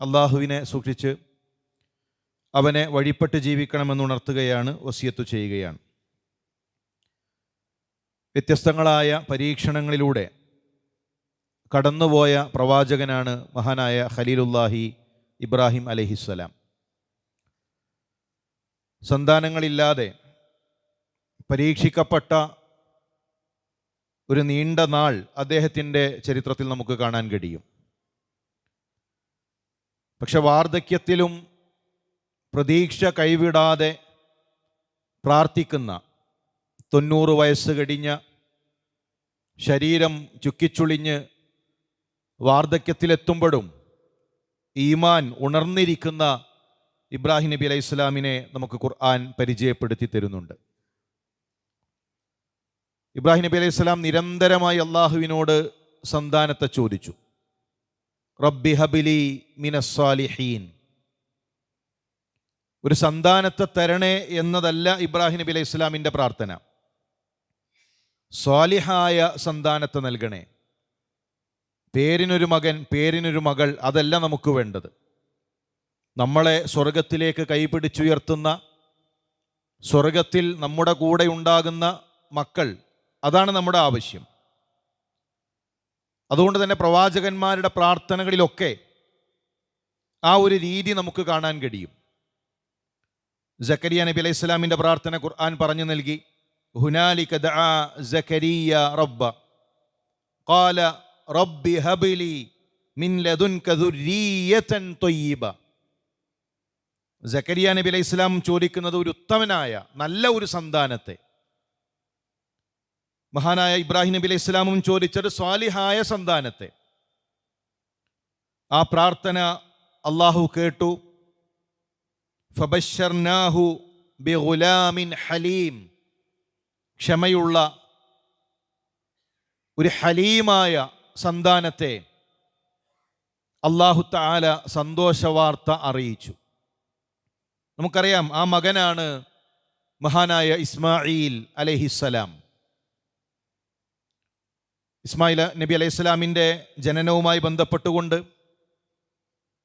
അള്ളാഹുവിനെ സൂക്ഷിച്ച് അവനെ വഴിപ്പെട്ട് ജീവിക്കണമെന്നുണർത്തുകയാണ് വസിയത്ത് ചെയ്യുകയാണ്. വ്യത്യസ്തങ്ങളായ പരീക്ഷണങ്ങളിലൂടെ കടന്നുപോയ പ്രവാചകനാണ് മഹാനായ ഖലീലുല്ലാഹി ഇബ്രാഹിം അലഹിസ്സലാം. സന്താനങ്ങളില്ലാതെ പരീക്ഷിക്കപ്പെട്ട ഒരു നീണ്ട നാൾ അദ്ദേഹത്തിന്റെ ചരിത്രത്തിൽ നമുക്ക് കാണാൻ കഴിയും. പക്ഷെ വാർദ്ധക്യത്തിലും പ്രതീക്ഷ കൈവിടാതെ പ്രാർത്ഥിക്കുന്ന തൊണ്ണൂറ് വയസ്സ് കഴിഞ്ഞ ശരീരം ചുക്കിച്ചുളിഞ്ഞ് വാർദ്ധക്യത്തിലെത്തുമ്പോഴും ഈമാൻ ഉണർന്നിരിക്കുന്ന ഇബ്രാഹിം നബി അലൈഹി ഇസ്ലാമിനെ നമുക്ക് ഖുർആൻ പരിചയപ്പെടുത്തി തരുന്നുണ്ട്. ഇബ്രാഹിം നബി അലൈഹി സ്വലാം നിരന്തരമായി അള്ളാഹുവിനോട് സന്താനത്തെ ചോദിച്ചു. റബ്ബി ഹബിലി മിനസ്വാലിഹീൻ ഒരു സന്താനത്തെ തരണേ എന്നതല്ല ഇബ്രാഹിം നബി അലൈഹി ഇസ്ലാമിന്റെ പ്രാർത്ഥന. സ്വാലിഹായ സന്താനത്തെ നൽകണേ. പേരിനൊരു മകൻ പേരിനൊരു മകൾ അതല്ല നമുക്ക് വേണ്ടത്. നമ്മളെ സ്വർഗത്തിലേക്ക് കൈപിടിച്ചുയർത്തുന്ന സ്വർഗത്തിൽ നമ്മുടെ കൂടെ ഉണ്ടാകുന്ന മക്കൾ അതാണ് നമ്മുടെ ആവശ്യം. അതുകൊണ്ട് തന്നെ പ്രവാചകന്മാരുടെ പ്രാർത്ഥനകളിലൊക്കെ ആ ഒരു രീതി നമുക്ക് കാണാൻ കഴിയും. ജക്കരിയ നബി അലൈഹി സ്വലാമിന്റെ പ്രാർത്ഥന ഖുർആൻ പറഞ്ഞു നൽകി ഹുനാലിക ദആ സക്കരിയ റബ്ബ ഖാല റബ്ബി ഹബിലി മിൻ ലദുൻ ദുർരിയതൻ ത്വയ്യിബ സക്കരിയ നബി അലൈഹി ഇസ്ലാം ചോദിക്കുന്നത് ഒരു ഉത്തമനായ നല്ല ഒരു സന്താനത്തെ മഹാനായ ഇബ്രാഹിം നബി അലൈഹി ഇസ്ലാമും ചോദിച്ചത് സ്വാലിഹായ സന്താനത്തെ. ആ പ്രാർത്ഥന അള്ളാഹു കേട്ടു. ഫബഷർനാഹു ബിഗുലാമിൻ ഹലീം. ക്ഷമയുള്ള ഒരു ഹലീമായ സന്താനത്തെ അള്ളാഹു താല സന്തോഷവാർത്ത അറിയിച്ചു. നമുക്കറിയാം ആ മകനാണ് മഹാനായ ഇസ്മായിൽ അലഹിസ്സലാം ഇസ്മായിൽ നബി അലൈഹി സ്വലാമിന്റെ ജനനവുമായി ബന്ധപ്പെട്ടുകൊണ്ട്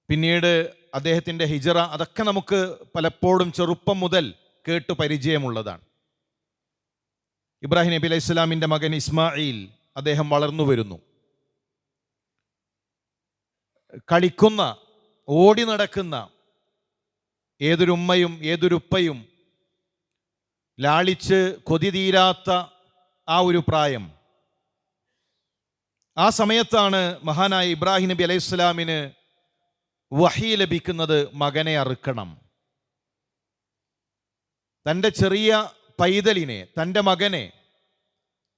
പിന്നീട് അദ്ദേഹത്തിന്റെ ഹിജറ അതൊക്കെ നമുക്ക് പലപ്പോഴും ചെറുപ്പം മുതൽ കേട്ട് പരിചയമുള്ളതാണ്. ഇബ്രാഹിം നബി അലൈഹി സ്വലാമിന്റെ മകൻ ഇസ്മായിൽ അദ്ദേഹം വളർന്നു വരുന്നു. കളിക്കുന്ന ഓടി നടക്കുന്ന ഏതൊരു ഉമ്മയും ഏതൊരു ഉപ്പയും ലാളിച്ച് കൊതി തീരാത്ത ആ ഒരു പ്രായം ആ സമയത്താണ് മഹാനായ ഇബ്രാഹിം നബി അലൈഹി സ്വലാമിന് വഹി ലഭിക്കുന്നത് മകനെ അറുക്കണം. തന്റെ ചെറിയ പൈതലിനെ തന്റെ മകനെ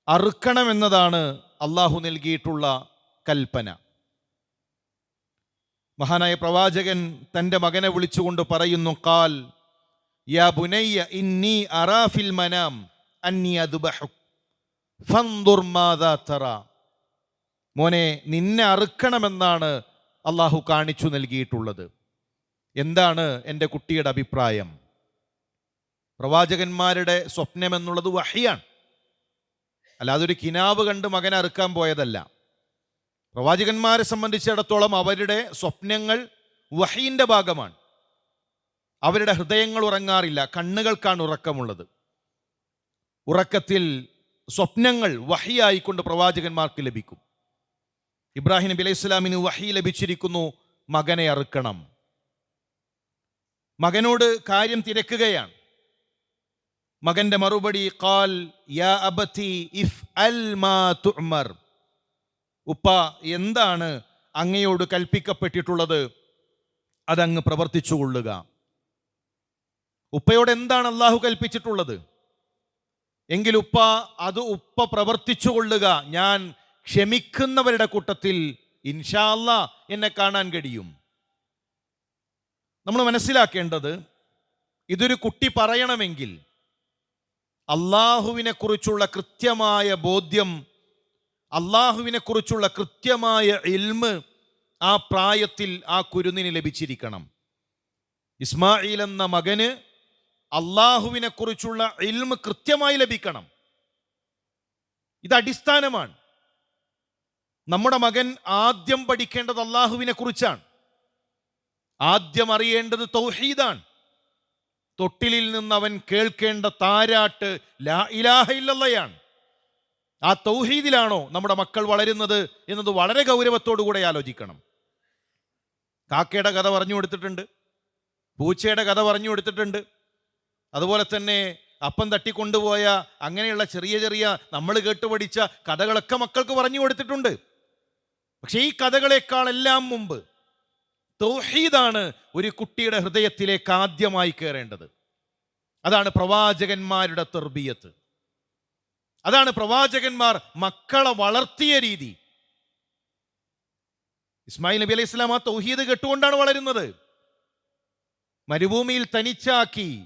അറുക്കണമെന്നതാണ് അള്ളാഹു നൽകിയിട്ടുള്ള കൽപ്പന. മഹാനായ പ്രവാചകൻ തന്റെ മകനെ വിളിച്ചുകൊണ്ട് പറയുന്നു കാൽ യാ ബുനയ്യ ഇന്നി അറാഫിൽ മനാം അന്നി അതുബഹു ഫന്ദുർ മാദാ തറ. മോനെ നിന്നെ അറുക്കണമെന്നാണ് അള്ളാഹു കാണിച്ചു നൽകിയിട്ടുള്ളത്. എന്താണ് എന്റെ കുട്ടിയുടെ അഭിപ്രായം? പ്രവാചകന്മാരുടെ സ്വപ്നം എന്നുള്ളത് വഹിയാണ്. അല്ലാതെ ഒരു കിനാവ് കണ്ട് മകനെ അറുക്കാൻ പോയതല്ല. പ്രവാചകന്മാരെ സംബന്ധിച്ചിടത്തോളം അവരുടെ സ്വപ്നങ്ങൾ വഹീന്റെ ഭാഗമാണ്. അവരുടെ ഹൃദയങ്ങൾ ഉറങ്ങാറില്ല കണ്ണുകൾക്കാണ് ഉറക്കമുള്ളത്. ഉറക്കത്തിൽ സ്വപ്നങ്ങൾ വഹിയായിക്കൊണ്ട് പ്രവാചകന്മാർക്ക് ലഭിക്കും. ഇബ്രാഹിം നബി അലൈഹി സ്വലാമിന് വഹി ലഭിച്ചിരിക്കുന്നു മകനെ അറുക്കണം. മകനോട് കാര്യം തിരക്കുകയാണ്. മകന്റെ മറുപടി കാൽ യാ അബത്തി ഇഫ് അൽ മാ തുമർ ഉപ്പ എന്താണ് അങ്ങയോട് കൽപ്പിക്കപ്പെട്ടിട്ടുള്ളത്? അതങ്ങ് പ്രവർത്തിച്ചു കൊള്ളുക. ഉപ്പയോട് എന്താണ് അള്ളാഹു കൽപ്പിച്ചിട്ടുള്ളത്? എങ്കിൽ ഉപ്പ അത് ഉപ്പ പ്രവർത്തിച്ചു കൊള്ളുക. ഞാൻ ക്ഷമിക്കുന്നവരുടെ കൂട്ടത്തിൽ ഇൻഷാല്ല എന്നെ കാണാൻ കഴിയും. നമ്മൾ മനസ്സിലാക്കേണ്ടത് ഇതൊരു കുട്ടി പറയണമെങ്കിൽ അള്ളാഹുവിനെ കുറിച്ചുള്ള കൃത്യമായ ബോധ്യം അള്ളാഹുവിനെ കുറിച്ചുള്ള കൃത്യമായ ഇൽമ് ആ പ്രായത്തിൽ ആ കുരുന്നിന് ലഭിച്ചിരിക്കണം. ഇസ്മായിൽ എന്ന മകന് അള്ളാഹുവിനെ കുറിച്ചുള്ള ഇൽമ് കൃത്യമായി ലഭിക്കണം. ഇത് അടിസ്ഥാനമാണ്. നമ്മുടെ മകൻ ആദ്യം പഠിക്കേണ്ടത് അള്ളാഹുവിനെ കുറിച്ചാണ്. ആദ്യം അറിയേണ്ടത് തൗഹീദാണ്. തൊട്ടിലിൽ നിന്ന് അവൻ കേൾക്കേണ്ട താരാട്ട് ലാ ഇലാഹ ഇല്ലല്ലയാണ്. ആ തൗഹീദിലാണോ നമ്മുടെ മക്കൾ വളരുന്നത് എന്നത് വളരെ ഗൗരവത്തോടു കൂടെ ആലോചിക്കണം. കാക്കയുടെ കഥ പറഞ്ഞു കൊടുത്തിട്ടുണ്ട്. പൂച്ചയുടെ കഥ പറഞ്ഞു കൊടുത്തിട്ടുണ്ട്. അതുപോലെ തന്നെ അപ്പം തട്ടിക്കൊണ്ടുപോയ അങ്ങനെയുള്ള ചെറിയ ചെറിയ നമ്മൾ കേട്ടുപഠിച്ച കഥകളൊക്കെ മക്കൾക്ക് പറഞ്ഞു കൊടുത്തിട്ടുണ്ട്. പക്ഷേ ഈ കഥകളെക്കാളെല്ലാം മുമ്പ് തൗഹീദാണ് ഒരു കുട്ടിയുടെ ഹൃദയത്തിലേക്ക് ആദ്യമായി കയറേണ്ടത്. അതാണ് പ്രവാചകന്മാരുടെ തെർബിയത്ത്. അതാണ് പ്രവാചകന്മാർ മക്കളെ വളർത്തിയ രീതി. ഇസ്മായിൽ നബി അലൈഹി സ്വലാം ആ തൗഹീദ് കെട്ടുകൊണ്ടാണ് വളരുന്നത്. മരുഭൂമിയിൽ തനിച്ചാക്കി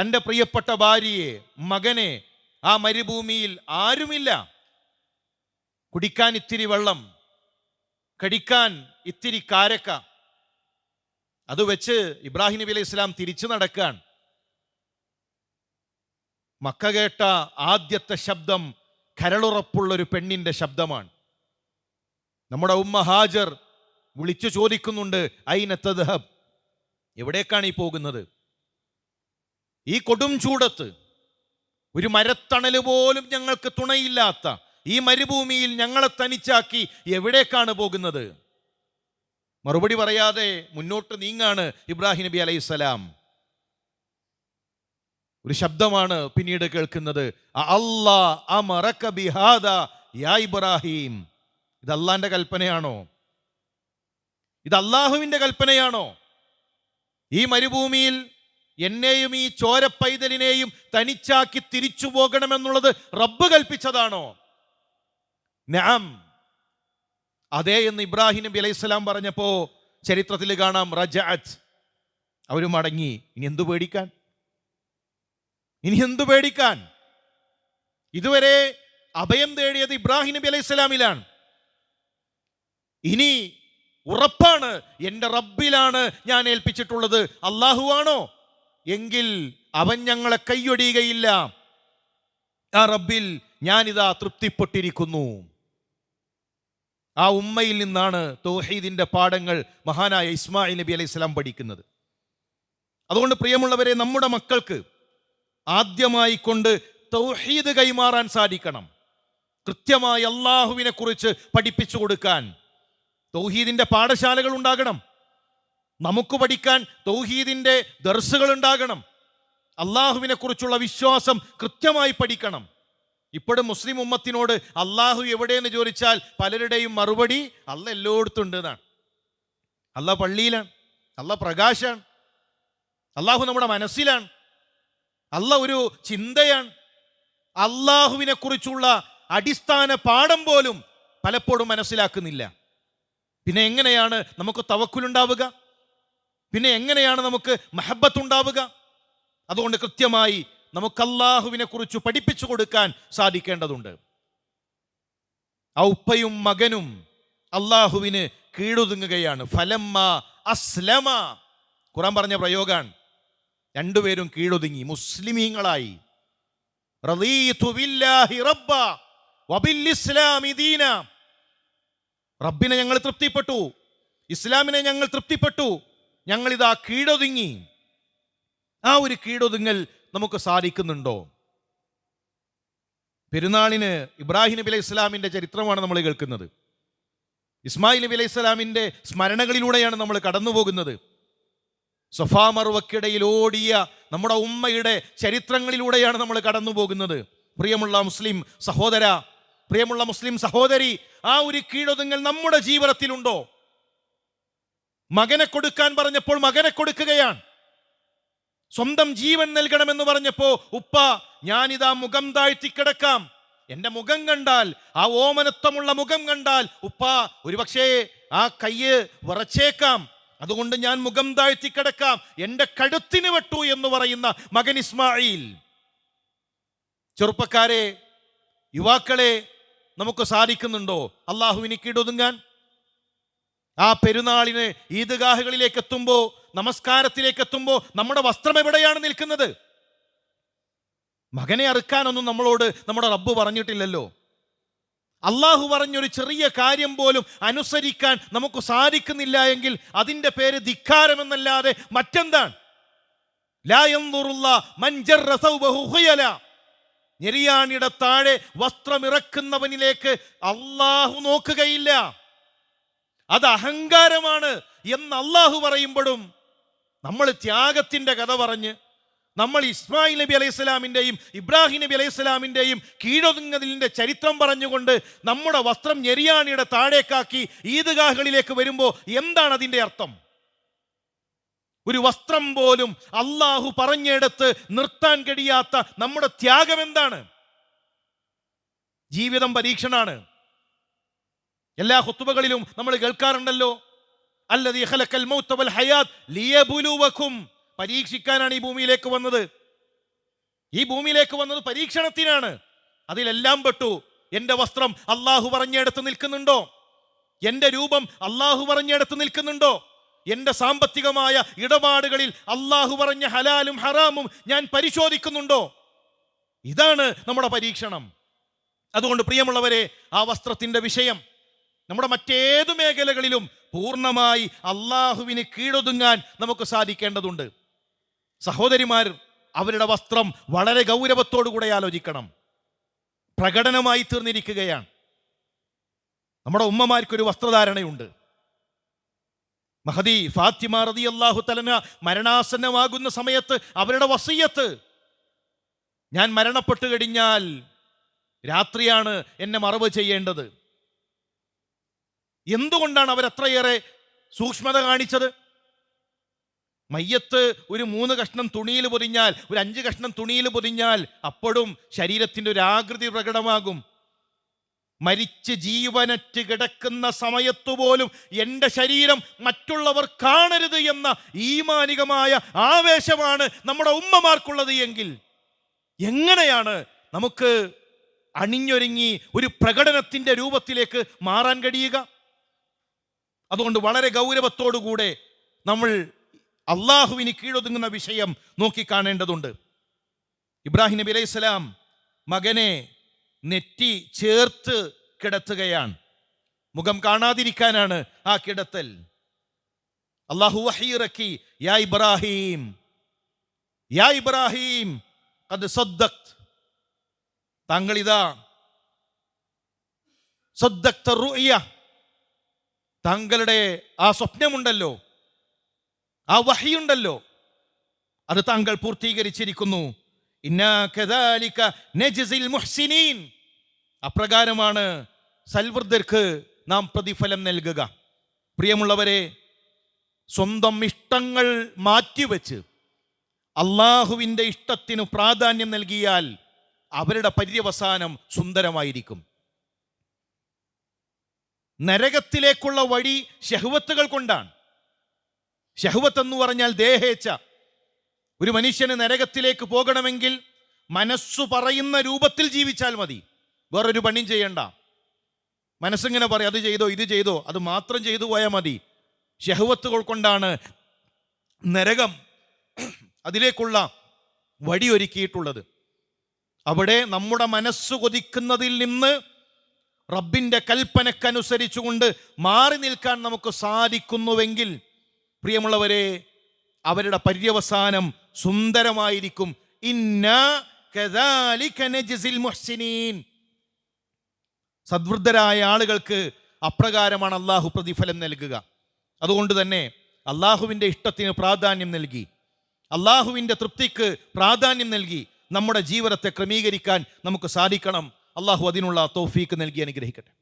തന്റെ പ്രിയപ്പെട്ട ഭാര്യയെ മകനെ ആ മരുഭൂമിയിൽ ആരുമില്ല. കുടിക്കാൻ ഇത്തിരി വെള്ളം കടിക്കാൻ ഇത്തിരി കാരക്ക. അത് വെച്ച് ഇബ്രാഹിം നബി അലൈഹി ഇസ്ലാം തിരിച്ചു നടക്കാൻ മക്ക കേട്ട ആദ്യത്തെ ശബ്ദം കരളുറപ്പുള്ള ഒരു പെണ്ണിന്റെ ശബ്ദമാണ്. നമ്മുടെ ഉമ്മ ഹാജർ വിളിച്ചു ചോദിക്കുന്നുണ്ട് ഐനത്തദ്ഹബ് എവിടേക്കാണ് ഈ പോകുന്നത്? ഈ കൊടും ചൂടത്ത് ഒരു മരത്തണൽ പോലും ഞങ്ങൾക്ക് തുണയില്ലാത്ത ഈ മരുഭൂമിയിൽ ഞങ്ങളെ തനിച്ചാക്കി എവിടേക്കാണ് പോകുന്നത്? മറുപടി പറയാതെ മുന്നോട്ട് നീങ്ങാണ് ഇബ്രാഹിം നബി അലൈഹിസ്സലാം ഒരു ശബ്ദമാണ് പിന്നീട് കേൾക്കുന്നത്. യാ ഇബ്രാഹിം. ഇത് അള്ളാന്റെ കൽപ്പനയാണോ? ഇത് അള്ളാഹുവിന്റെ കൽപ്പനയാണോ? ഈ മരുഭൂമിയിൽ എന്നെയും ഈ ചോര പൈതലിനെയും തനിച്ചാക്കി തിരിച്ചു പോകണമെന്നുള്ളത് റബ്ബ് കൽപ്പിച്ചതാണോ? നാം അതേ എന്ന് ഇബ്രാഹിം നബി അലൈഹി സ്വലാം പറഞ്ഞപ്പോ ചരിത്രത്തിൽ കാണാം റജഅത്ത് അവർ മടങ്ങി ഇനി എന്തു പേടിക്കാൻ? ഇനി എന്തു പേടിക്കാൻ? ഇതുവരെ അഭയം തേടിയത് ഇബ്രാഹിം നബി അലൈഹി സ്വലാമിലാണ്. ഇനി ഉറപ്പാണ് എന്റെ റബ്ബിലാണ് ഞാൻ ഏൽപ്പിച്ചിട്ടുള്ളത് അള്ളാഹുവാണോ എങ്കിൽ അവൻ ഞങ്ങളെ കൈയൊടിയുകയില്ല. ആ റബ്ബിൽ ഞാനിതാ തൃപ്തിപ്പെട്ടിരിക്കുന്നു. ആ ഉമ്മയിൽ നിന്നാണ് തൗഹീദിന്റെ പാഠങ്ങൾ മഹാനായ ഇസ്മായിൽ നബി അലൈഹി സ്വലാം പഠിക്കുന്നത്. അതുകൊണ്ട് പ്രിയമുള്ളവരെ നമ്മുടെ മക്കൾക്ക് ആദ്യമായി കൊണ്ട് തൗഹീദ് കൈമാറാൻ സാധിക്കണം. കൃത്യമായി അള്ളാഹുവിനെ കുറിച്ച് പഠിപ്പിച്ചു കൊടുക്കാൻ തൗഹീദിന്റെ പാഠശാലകൾ ഉണ്ടാകണം. നമുക്ക് പഠിക്കാൻ തൗഹീദിന്റെ ദർസുകൾ ഉണ്ടാകണം. അള്ളാഹുവിനെ കുറിച്ചുള്ള വിശ്വാസം കൃത്യമായി പഠിക്കണം. ഇപ്പോഴും മുസ്ലിം ഉമ്മത്തിനോട് അള്ളാഹു എവിടെയെന്ന് ചോദിച്ചാൽ പലരുടെയും മറുപടി അല്ല എല്ലായിടത്തും ഉണ്ട് എന്നാണ്. അല്ല പള്ളിയിലാണ് അല്ല പ്രകാശാണ് അള്ളാഹു നമ്മുടെ മനസ്സിലാണ് അല്ല ഒരു ചിന്തയാണ്. അള്ളാഹുവിനെ കുറിച്ചുള്ള അടിസ്ഥാന പാഠം പോലും പലപ്പോഴും മനസ്സിലാക്കുന്നില്ല. പിന്നെ എങ്ങനെയാണ് നമുക്ക് തവക്കുലുണ്ടാവുക പിന്നെ എങ്ങനെയാണ് നമുക്ക് മഹബത്ത് ഉണ്ടാവുക? അതുകൊണ്ട് കൃത്യമായി നമുക്ക് അള്ളാഹുവിനെ കുറിച്ച് പഠിപ്പിച്ചു കൊടുക്കാൻ സാധിക്കേണ്ടതുണ്ട്. ഔപ്പയും മകനും അള്ളാഹുവിന് കീഴൊതുങ്ങുകയാണ്. ഫലമ്മ അസ്ലമ. ഖുറാൻ പറഞ്ഞ പ്രയോഗാണ്. രണ്ടുപേരും കീഴൊതുങ്ങി മുസ്ലിമീങ്ങളായി. റബ്ബിനെ ഞങ്ങൾ തൃപ്തിപ്പെട്ടു. ഇസ്ലാമിനെ ഞങ്ങൾ തൃപ്തിപ്പെട്ടു. ഞങ്ങളിതാ കീഴൊതുങ്ങി. ആ ഒരു കീഴൊതുങ്ങൽ നമുക്ക് സാധിക്കുന്നുണ്ടോ? പെരുന്നാളിന് ഇബ്രാഹിം നബി അലൈഹി ഇസ്ലാമിന്റെ ചരിത്രമാണ് നമ്മൾ കേൾക്കുന്നത്. ഇസ്മായിൽ നബി അലൈഹി ഇസ്ലാമിന്റെ സ്മരണകളിലൂടെയാണ് നമ്മൾ കടന്നു പോകുന്നത് സൊഫാ മറുവക്കിടയിൽ ഓടിയ നമ്മുടെ ഉമ്മയുടെ ചരിത്രങ്ങളിലൂടെയാണ് നമ്മൾ കടന്നു പോകുന്നത് പ്രിയമുള്ള മുസ്ലിം സഹോദര പ്രിയമുള്ള മുസ്ലിം സഹോദരി ആ ഒരു കീഴൊതുങ്ങൽ നമ്മുടെ ജീവിതത്തിലുണ്ടോ? മകനെ കൊടുക്കാൻ പറഞ്ഞപ്പോൾ മകനെ കൊടുക്കുകയാണ്. സ്വന്തം ജീവൻ നൽകണമെന്ന് പറഞ്ഞപ്പോ ഉപ്പ ഞാനിതാ മുഖം താഴ്ത്തി കിടക്കാം. എന്റെ മുഖം കണ്ടാൽ ആ ഓമനത്വമുള്ള മുഖം കണ്ടാൽ ഉപ്പ ഒരുപക്ഷേ ആ കയ്യ് വിറച്ചേക്കാം. അതുകൊണ്ട് ഞാൻ മുഖം താഴ്ത്തി കിടക്കാം. എന്റെ കഴുത്തിന് വെട്ടു എന്ന് പറയുന്ന മകൻ ഇസ്മായിൽ. ചെറുപ്പക്കാരെ യുവാക്കളെ നമുക്ക് സാധിക്കുന്നുണ്ടോ? അള്ളാഹുവിന് കീടൊതുങ്ങാൻ ആ പെരുന്നാളിന് ഈദ്ഗാഹുകളിലേക്ക് എത്തുമ്പോൾ നമസ്കാരത്തിലേക്ക് എത്തുമ്പോൾ നമ്മുടെ വസ്ത്രം എവിടെയാണ് നിൽക്കുന്നത്? മകനെ അറുക്കാനൊന്നും നമ്മളോട് നമ്മുടെ റബ്ബ് പറഞ്ഞിട്ടില്ലല്ലോ. അള്ളാഹു പറഞ്ഞൊരു ചെറിയ കാര്യം പോലും അനുസരിക്കാൻ നമുക്ക് സാധിക്കുന്നില്ല എങ്കിൽ അതിന്റെ പേര് ധിക്കാരമെന്നല്ലാതെ മറ്റെന്താണ്. ഞെരിയാണിയുടെ താഴെ വസ്ത്രമിറക്കുന്നവനിലേക്ക് അള്ളാഹു നോക്കുകയില്ല. അത് അഹങ്കാരമാണ് എന്ന് അള്ളാഹു പറയുമ്പോഴും നമ്മൾ ത്യാഗത്തിന്റെ കഥ പറഞ്ഞ് നമ്മൾ ഇസ്മായിൽ നബി അലൈഹി സ്വലാമിന്റെയും ഇബ്രാഹിം നബി അലൈഹി സ്വലാമിന്റെയും കീഴൊതുങ്ങതിന്റെ ചരിത്രം പറഞ്ഞുകൊണ്ട് നമ്മുടെ വസ്ത്രം ഞെരിയാണിയുടെ താഴേക്കാക്കി ഈദ്ഗാഹുകളിലേക്ക് വരുമ്പോൾ എന്താണ് അതിന്റെ അർത്ഥം? ഒരു വസ്ത്രം പോലും അള്ളാഹു പറഞ്ഞെടുത്ത് നിർത്താൻ കഴിയാത്ത നമ്മുടെ ത്യാഗം എന്താണ്? ജീവിതം പരീക്ഷണാണ്. എല്ലാ ഹുത്തുബകളിലും നമ്മൾ കേൾക്കാറുണ്ടല്ലോ അല്ലതീ ഖലഖൽ മൗത വൽ ഹയാത്ത് പരീക്ഷിക്കാനാണ് ഈ ഭൂമിയിലേക്ക് വന്നത്. ഈ ഭൂമിയിലേക്ക് വന്നത് പരീക്ഷണത്തിനാണ്. അതിലെല്ലാം പെട്ടു. എന്റെ വസ്ത്രം അള്ളാഹു പറഞ്ഞെടുത്ത് നിൽക്കുന്നുണ്ടോ? എന്റെ രൂപം അള്ളാഹു പറഞ്ഞെടുത്ത് നിൽക്കുന്നുണ്ടോ? എന്റെ സാമ്പത്തികമായ ഇടപാടുകളിൽ അള്ളാഹു പറഞ്ഞ ഹലാലും ഹറാമും ഞാൻ പരിശോധിക്കുന്നുണ്ടോ? ഇതാണ് നമ്മുടെ പരീക്ഷണം. അതുകൊണ്ട് പ്രിയമുള്ളവരെ ആ വസ്ത്രത്തിന്റെ വിഷയം നമ്മുടെ മറ്റേതു മേഖലകളിലും പൂർണമായി അള്ളാഹുവിന് കീഴൊതുങ്ങാൻ നമുക്ക് സാധിക്കേണ്ടതുണ്ട്. സഹോദരിമാർ അവരുടെ വസ്ത്രം വളരെ ഗൗരവത്തോടു കൂടെ ആലോചിക്കണം. പ്രകടനമായി തീർന്നിരിക്കുകയാണ്. നമ്മുടെ ഉമ്മമാർക്കൊരു വസ്ത്രധാരണയുണ്ട്. മഹദി ഫാത്തിമ റതി അള്ളാഹു തലന മരണാസന്നമാകുന്ന സമയത്ത് അവരുടെ വസീയത്ത്. ഞാൻ മരണപ്പെട്ടു കഴിഞ്ഞാൽ രാത്രിയാണ് എന്നെ മറവ് ചെയ്യേണ്ടത്. എന്തുകൊണ്ടാണ് അവർ അത്രയേറെ സൂക്ഷ്മത കാണിച്ചത്? മയ്യത്ത് ഒരു മൂന്ന് കഷ്ണം തുണിയിൽ പൊതിഞ്ഞാൽ ഒരു അഞ്ച് കഷ്ണം തുണിയിൽ പൊതിഞ്ഞാൽ അപ്പോഴും ശരീരത്തിന്റെ ഒരു ആകൃതി പ്രകടമാകും. മരിച്ച് ജീവനറ്റ് കിടക്കുന്ന സമയത്തു പോലും എന്റെ ശരീരം മറ്റുള്ളവർ കാണരുത് എന്ന ഈമാനികമായ ആവേശമാണ് നമ്മുടെ ഉമ്മമാർക്കുള്ളത് എങ്കിൽ എങ്ങനെയാണ് നമുക്ക് അണിഞ്ഞൊരുങ്ങി ഒരു പ്രകടനത്തിന്റെ രൂപത്തിലേക്ക് മാറാൻ കഴിയുക? അതുകൊണ്ട് വളരെ ഗൗരവത്തോടുകൂടെ നമ്മൾ അള്ളാഹുവിന് കീഴൊതുങ്ങുന്ന വിഷയം നോക്കിക്കാണേണ്ടതുണ്ട്. ഇബ്രാഹിം നബി അലൈഹി സ്വലാം മകനെ നെറ്റി ചേർത്ത് കിടത്തുകയാണ്. മുഖം കാണാതിരിക്കാനാണ് ആ കിടത്തൽ. അള്ളാഹു വഹീറക്കി യാ ഇബ്രാഹിം യാ ഇബ്രാഹിം അത് സദ്ദഖ്. താങ്കളിതാ സദ്ദക്ത താങ്കളുടെ ആ സ്വപ്നമുണ്ടല്ലോ ആ വഹിയുണ്ടല്ലോ അത് താങ്കൾ പൂർത്തീകരിച്ചിരിക്കുന്നു. അപ്രകാരമാണ് സൽവൃദ്ധർക്ക് നാം പ്രതിഫലം നൽകുക. പ്രിയമുള്ളവരെ സ്വന്തം ഇഷ്ടങ്ങൾ മാറ്റിവെച്ച് അള്ളാഹുവിന്റെ ഇഷ്ടത്തിനു പ്രാധാന്യം നൽകിയാൽ അവരുടെ പര്യവസാനം സുന്ദരമായിരിക്കും. നരകത്തിലേക്കുള്ള വഴി ഷഹുവത്തുകൾ കൊണ്ടാണ്. ഷഹുവത്ത് എന്ന് പറഞ്ഞാൽ ദേഹേച്ച ഒരു മനുഷ്യന് നരകത്തിലേക്ക് പോകണമെങ്കിൽ മനസ്സു പറയുന്ന രൂപത്തിൽ ജീവിച്ചാൽ മതി. വേറൊരു പണിയും ചെയ്യണ്ട. മനസ്സിങ്ങനെ പറയും അത് ചെയ്തോ ഇത് ചെയ്തോ അത് മാത്രം ചെയ്തു പോയാൽ മതി. ഷഹുവത്തുകൾ കൊണ്ടാണ് നരകം അതിലേക്കുള്ള വഴിയൊരുക്കിയിട്ടുള്ളത്. അവിടെ നമ്മുടെ മനസ്സ് കൊതിക്കുന്നതിൽ നിന്ന് റബ്ബിന്റെ കൽപ്പനക്കനുസരിച്ചുകൊണ്ട് മാറി നിൽക്കാൻ നമുക്ക് സാധിക്കുന്നുവെങ്കിൽ പ്രിയമുള്ളവരെ അവരുടെ പര്യവസാനം സുന്ദരമായിരിക്കും. ഇന്ന മുഹ്സിനീൻ. സദ്വൃദ്ധരായ ആളുകൾക്ക് അപ്രകാരമാണ് അള്ളാഹു പ്രതിഫലം നൽകുക. അതുകൊണ്ട് തന്നെ അള്ളാഹുവിന്റെ ഇഷ്ടത്തിന് പ്രാധാന്യം നൽകി. അള്ളാഹുവിന്റെ തൃപ്തിക്ക് പ്രാധാന്യം നൽകി. നമ്മുടെ ജീവിതത്തെ ക്രമീകരിക്കാൻ നമുക്ക് സാധിക്കണം. അള്ളാഹു അതിനുള്ള തോഫീക്ക് നൽകി അനുഗ്രഹിക്കട്ടെ.